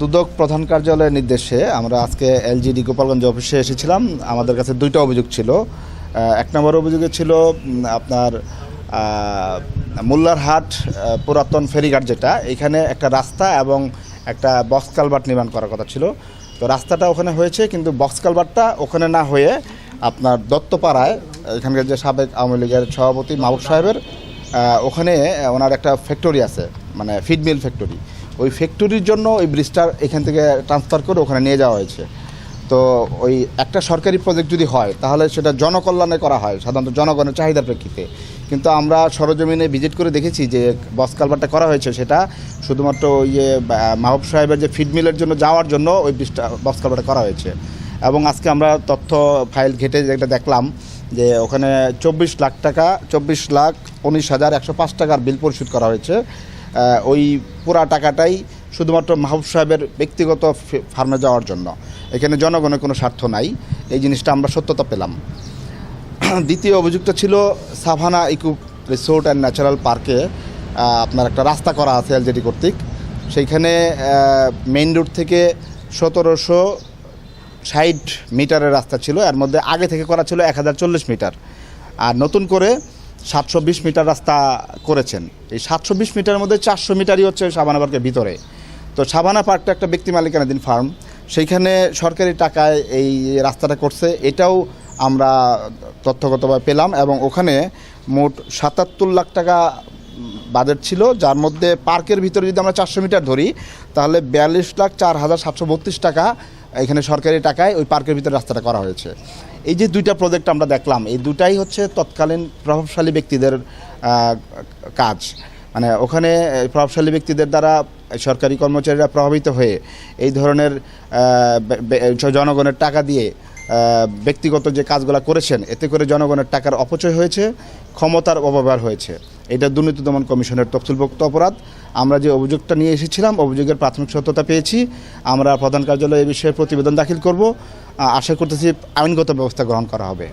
দুদক প্রধান কার্যালয়ের নির্দেশে আমরা আজকে এলজিডি গোপালগঞ্জ অফিসে এসেছিলাম। আমাদের কাছে দুইটা অভিযোগ ছিল। এক নম্বর অভিযোগে ছিল আপনার মোল্লারহাট পুরাতন ফেরিঘাট যেটা, এখানে একটা রাস্তা এবং একটা বক্স কালভার্ট নির্মাণ করার কথা ছিল। তো রাস্তাটা ওখানে হয়েছে, কিন্তু বক্স কালভার্টটা ওখানে না হয়ে আপনার দত্তপাড়ায়, এখানকার যে সাবেক আওয়ামী লীগের সভাপতি মাহবুব সাহেবের ওখানে ওনার একটা ফ্যাক্টরি আছে মানে ফিডমিল ফ্যাক্টরি ওই ফ্যাক্টরির জন্য ওই ব্রিজটা এখান থেকে ট্রান্সফার করে ওখানে নিয়ে যাওয়া হয়েছে। তো ওই একটা সরকারি প্রজেক্ট যদি হয়, তাহলে সেটা জনকল্যাণে করা হয়, সাধারণত জনগণের চাহিদার প্রেক্ষিতে। কিন্তু আমরা সরজমিনে ভিজিট করে দেখেছি যে বস কালভারটা করা হয়েছে সেটা শুধুমাত্র ওই যে বা- মাহবুব সাহেবের যে ফিডমিলের জন্য যাওয়ার জন্য ওই ব্রিজটা বস কালভারটা করা হয়েছে। এবং আজকে আমরা তথ্য ফাইল ঘেটে যেটা দেখলাম যে ওখানে চব্বিশ লাখ টাকা, চব্বিশ লাখ উনিশ হাজার একশো পাঁচ টাকার বিল পরিশোধ করা হয়েছে। ওই পুরা টাকাটাই শুধুমাত্র মাহবুব সাহেবের ব্যক্তিগত ফার্মে যাওয়ার জন্য। এখানে জনগণের কোনো স্বার্থ নাই। এই জিনিসটা আমরা সত্যতা পেলাম। দ্বিতীয় অভিযুক্ত ছিল Savannah Eco Resort and Natural পার্কে। আপনার একটা রাস্তা করা আছে এলজেডি কর্তৃক। সেইখানে মেইন রোড থেকে সতেরোশো ষাট মিটারের রাস্তা ছিল। এর মধ্যে আগে থেকে করা ছিল এক হাজার চল্লিশ মিটার। আর নতুন করে সাতশো বিশ মিটার রাস্তা করেছেন। এই সাতশো বিশ মিটারের মধ্যে চারশো মিটারই হচ্ছে সাবানা পার্কের ভিতরে। তো সাবানা পার্কটা একটা ব্যক্তি মালিকানাধীন ফার্ম। সেইখানে সরকারি টাকায় এই রাস্তাটা করছে। এটাও আমরা তথ্যগতভাবে পেলাম এবং ওখানে মোট সাতাত্তর লাখ টাকা বাজেট ছিল, যার মধ্যে পার্কের ভিতরে যদি আমরা চারশো মিটার ধরি, তাহলে বিয়াল্লিশ লাখ চার হাজার সাতশো বত্রিশ টাকা এখানে সরকারি টাকায় ওই পার্কের ভিতরে রাস্তাটা করা হয়েছে। এই যে দুইটা প্রজেক্ট আমরা দেখলাম, এই দুটাই হচ্ছে তৎকালীন প্রভাবশালী ব্যক্তিদের কাজ। মানে ওখানে প্রভাবশালী ব্যক্তিদের দ্বারা সরকারি কর্মচারীরা প্রভাবিত হয়ে এই ধরনের জনগণের টাকা দিয়ে ব্যক্তিগত যে কাজগুলো করেছেন, এতে করে জনগণের টাকার অপচয় হয়েছে, ক্ষমতার অপব্যবহার হয়েছে। এটা দুর্নীতি দমন কমিশনের তফসিলভুক্ত অপরাধ। আমরা যে অভিযোগটা নিয়ে এসেছিলাম, অভিযোগের প্রাথমিক সত্যতা পেয়েছি। আমরা প্রধান কার্যালয়ে এ বিষয়ে প্রতিবেদন দাখিল করব। আশা করতেছি আইনগত ব্যবস্থা গ্রহণ করা হবে।